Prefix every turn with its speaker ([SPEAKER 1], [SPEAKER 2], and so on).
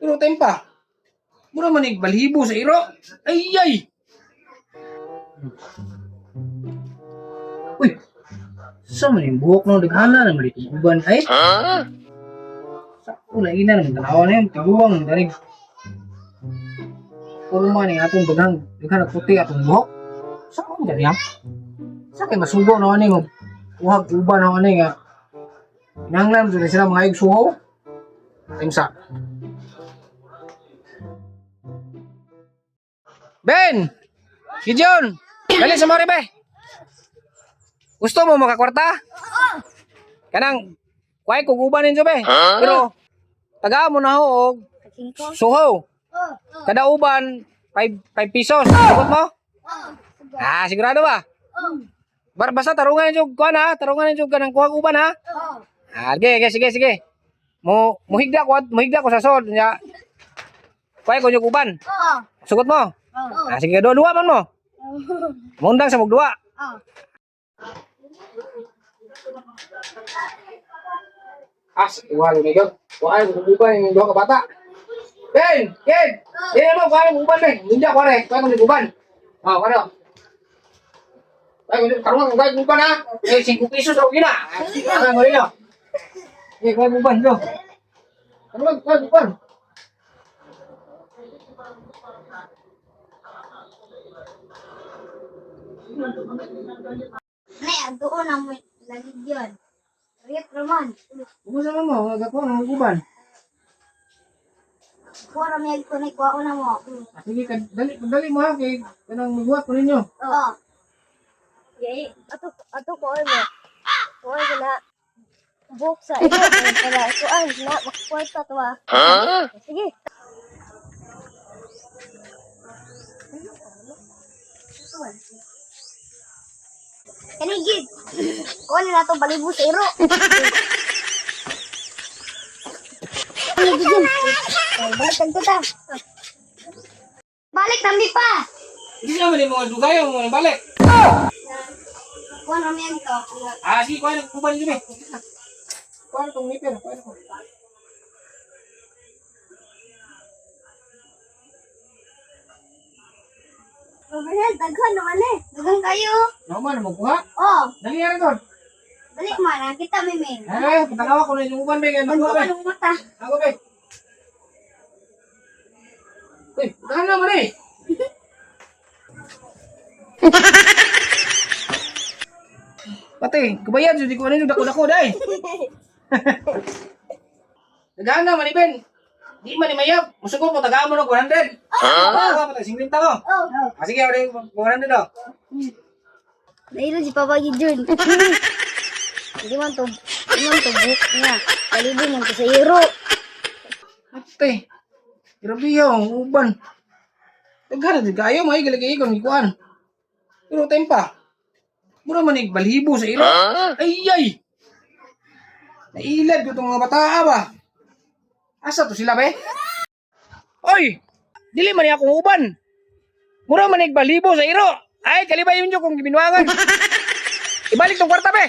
[SPEAKER 1] Pero time pa. Mura man balhibo sa iro. Ay, ay. Uy. Sa man yung buhok no daghana na mali uban ay. Sa una ina naman tanawa na yun tiguwang darig. Puro man yung atong daghang daghang puti atong buhok. Sa ko gani ha? Sa kay masugo na ani mo. Uhag uban na ani nga. Nanglan sa sila mga igsuho. Timsa. Ben! Gideon! Dali sa mori, be! Gusto mo makakwarta? Kanang, kuhay kung uban ninyo, be. Pero, taga mo na ho, og suho. Kada uban, 5 pesos. Sagot mo? Ah, sigurado ba? Bar basta tarungan ninyo kuan ha, tarungan ninyo kanang kuha uban ha. Ah, sige, sige, sige, sige. Mo muhigda ko, muhigda ko sa sod nya. Kuhay ko yung uban. Sugot mo. Ah, sige, dua-dua man mo. Mundang sa mugdua. As, iwalo na yun. Kuhaan ko uban yung dua ka bata. Ben! Ken! Yan mo, kuhaan ko uban, Ben. Hindi ako rin. Kuhaan ko uban. Oh, ano? Ay, kung karungan ko kuhaan ko uban, ha? Eh, 5 pesos ako gina. Ano mo rin, ha? Eh, kuhaan ko uban, do. Karungan, kuhaan ko uban.
[SPEAKER 2] Nay, doon ang may lagid yun. Rip naman.
[SPEAKER 1] Kumusta mo mo? Nagakuha ng uban.
[SPEAKER 2] Puro may ko na ikuha na mo.
[SPEAKER 1] Ah, Sige, kad- dali, dali mo ha, kay kanang magbuhat ko ninyo.
[SPEAKER 2] Oo. Yay, ato ato ko ay mo. Ko ay na book sa iyo para ko ay na makwarta to ah. Sige. Kanigid. Ko na to balibo sa iro. Kanigid yun. Balik ka ta. Balik tambi pa.
[SPEAKER 1] Hindi naman yung mga dugay, mga balik.
[SPEAKER 2] Kuha na yan to.
[SPEAKER 1] Ah, sige, kuha ng uban dyan eh. Kuha na itong nipper, kuha na.
[SPEAKER 2] Overhead, daghan naman eh. Daghan kayo.
[SPEAKER 1] Naman, magkuha.
[SPEAKER 2] Oh,
[SPEAKER 1] Dali yan ito.
[SPEAKER 2] dali man. Nakita mi min.
[SPEAKER 1] Eh, patanawa ko na yung uban, be. Ano
[SPEAKER 2] Ano
[SPEAKER 1] ko,
[SPEAKER 2] ka
[SPEAKER 1] be?
[SPEAKER 2] ng mata?
[SPEAKER 1] Ako, be. Uy, tahan naman eh. Pati, kubayad, hindi ko ano yung dako-dako, day. Nagahan naman, Ben. Di man ni Mayab. Musugot mo, tagaan mo ng 100. Ah, patay, 50 ko.
[SPEAKER 2] Oh.
[SPEAKER 1] Ah, sige, yung 100 daw.
[SPEAKER 2] Nailo si Papa Gideon. Hindi man to, hindi man to book niya. Man to sa hero.
[SPEAKER 1] Ate, grabe yung uban. Naghanap din kayo, may galagay ko, ikuan. Pero time pa, mura man balhibo sa ilo. Ay, ay! Nailad ko itong mga bata ba? Asa to sila, be? Oy! Dili man niya akong uban. Mura man balhibo sa iro. Ay, kalibay yun kung gibinuangan. Ibalik tong kwarta, be!